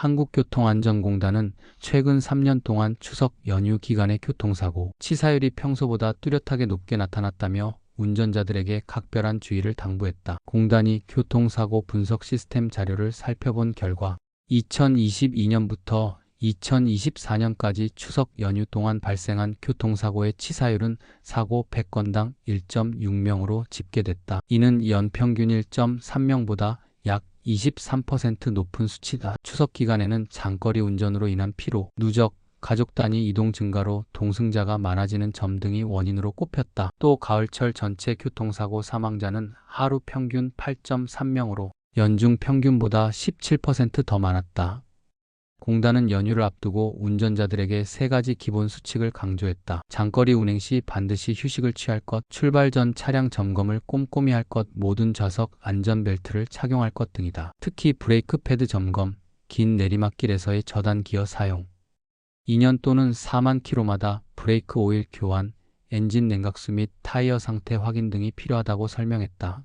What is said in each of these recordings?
한국교통안전공단은 최근 3년 동안 추석 연휴 기간의 교통사고 치사율이 평소보다 뚜렷하게 높게 나타났다며 운전자들에게 각별한 주의를 당부했다. 공단이 교통사고 분석 시스템 자료를 살펴본 결과 2022년부터 2024년까지 추석 연휴 동안 발생한 교통사고의 치사율은 사고 100건당 1.6명으로 집계됐다. 이는 연평균 1.3명보다 약 23% 높은 수치다. 추석 기간에는 장거리 운전으로 인한 피로, 누적, 가족 단위 이동 증가로 동승자가 많아지는 점 등이 원인으로 꼽혔다. 또 가을철 전체 교통사고 사망자는 하루 평균 8.3명으로 연중 평균보다 17%더 많았다. 공단은 연휴를 앞두고 운전자들에게 세 가지 기본 수칙을 강조했다. 장거리 운행 시 반드시 휴식을 취할 것, 출발 전 차량 점검을 꼼꼼히 할 것, 모든 좌석 안전벨트를 착용할 것 등이다. 특히 브레이크 패드 점검, 긴 내리막길에서의 저단 기어 사용, 2년 또는 4만 킬로마다 브레이크 오일 교환, 엔진 냉각수 및 타이어 상태 확인 등이 필요하다고 설명했다.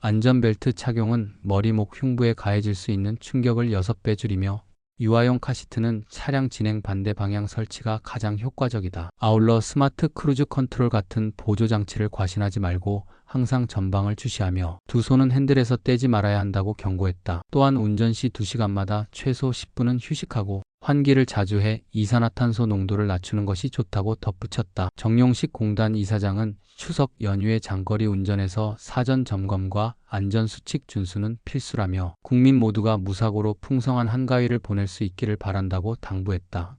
안전벨트 착용은 머리, 목, 흉부에 가해질 수 있는 충격을 6배 줄이며 유아용 카시트는 차량 진행 반대 방향 설치가 가장 효과적이다. 아울러 스마트 크루즈 컨트롤 같은 보조 장치를 과신하지 말고 항상 전방을 주시하며 두 손은 핸들에서 떼지 말아야 한다고 경고했다. 또한 운전 시 2시간마다 최소 10분은 휴식하고 환기를 자주 해 이산화탄소 농도를 낮추는 것이 좋다고 덧붙였다. 정용식 공단 이사장은 추석 연휴의 장거리 운전에서 사전 점검과 안전수칙 준수는 필수라며 국민 모두가 무사고로 풍성한 한가위를 보낼 수 있기를 바란다고 당부했다.